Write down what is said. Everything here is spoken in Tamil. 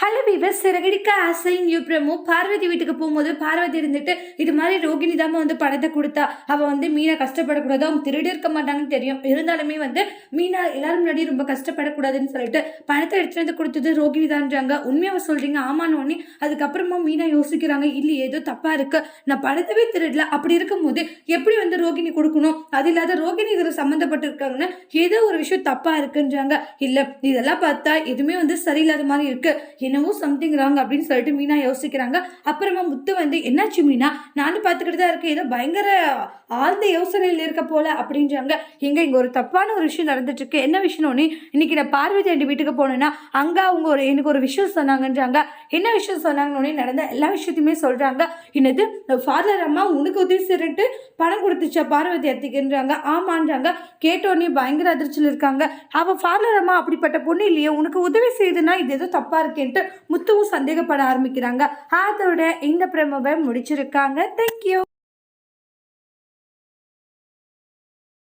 ஹலோ வீவர் சிறகடிக்க ஆசை நியூ பார்வதி வீட்டுக்கு போகும்போது பார்வதி இருந்துட்டு இது மாதிரி ரோகிணி தாம வந்து பணத்தை கொடுத்தா அவள் வந்து மீனா கஷ்டப்படக்கூடாது அவங்க திருடி இருக்க மாட்டாங்கன்னு தெரியும். இருந்தாலுமே வந்து மீனா எல்லாரும் முன்னாடி ரொம்ப கஷ்டப்படக்கூடாதுன்னு சொல்லிட்டு பணத்தை எடுத்துட்டு வந்து கொடுத்தது ரோகிணி தான்றாங்க உண்மையாக சொல்றீங்க? ஆமான்னு உடனே அதுக்கப்புறமா மீனா யோசிக்கிறாங்க இல்லை ஏதோ தப்பாக இருக்கு. நான் பணத்தவே திருடல. அப்படி இருக்கும்போது எப்படி வந்து ரோகிணி கொடுக்கணும்? அது இல்லாத ரோகிணி இதில் சம்மந்தப்பட்டு இருக்காங்கன்னா ஏதோ ஒரு விஷயம் தப்பாக இருக்குன்றாங்க. இல்லை இதெல்லாம் பார்த்தா எதுவுமே வந்து சரியில்லாத மாதிரி இருக்கு. என்னவோ சம்திங் ராங் அப்படின்னு சொல்லிட்டு மீனா யோசிக்கிறாங்க. அப்புறமா முத்து வந்து என்னாச்சு மீனா? நானும் பார்த்துக்கிட்டு தான் இருக்கேன். ஏதோ பயங்கர ஆழ்ந்த யோசனையில் இருக்க போல அப்படின்றாங்க. எங்க இங்க ஒரு தப்பான ஒரு விஷயம் நடந்துட்டு இருக்கு என்ன விஷயம்னு இன்னைக்கு நான் பார்வதி ஆண்டி வீட்டுக்கு போனேன்னா அங்க அவங்க ஒரு எனக்கு ஒரு விஷயம் சொன்னாங்கன்றாங்க. என்ன விஷயம் சொன்னாங்கன்னு நடந்த எல்லா விஷயத்தையுமே சொல்றாங்க. என்னது? ஃபாதர் அம்மா உனக்கு உதவி செய்யறேன்ட்டு பணம் கொடுத்துச்சா பார்வதி அத்திக்குன்றாங்க. ஆமான்றாங்க. கேட்டோடனே பயங்கர அதிர்ச்சியில் இருக்காங்க. அவள் ஃபாதர் அம்மா அப்படிப்பட்ட பொண்ணு இல்லையே. உனக்கு உதவி செய்யுதுன்னா இது ஏதோ தப்பா இருக்கேன்ட்டு. முத்துவும் சந்தேகப்பட ஆரம்பிக்கிறாங்க. அதோட இந்த பிரமவை முடிச்சிருக்காங்க. தேங்க்யூ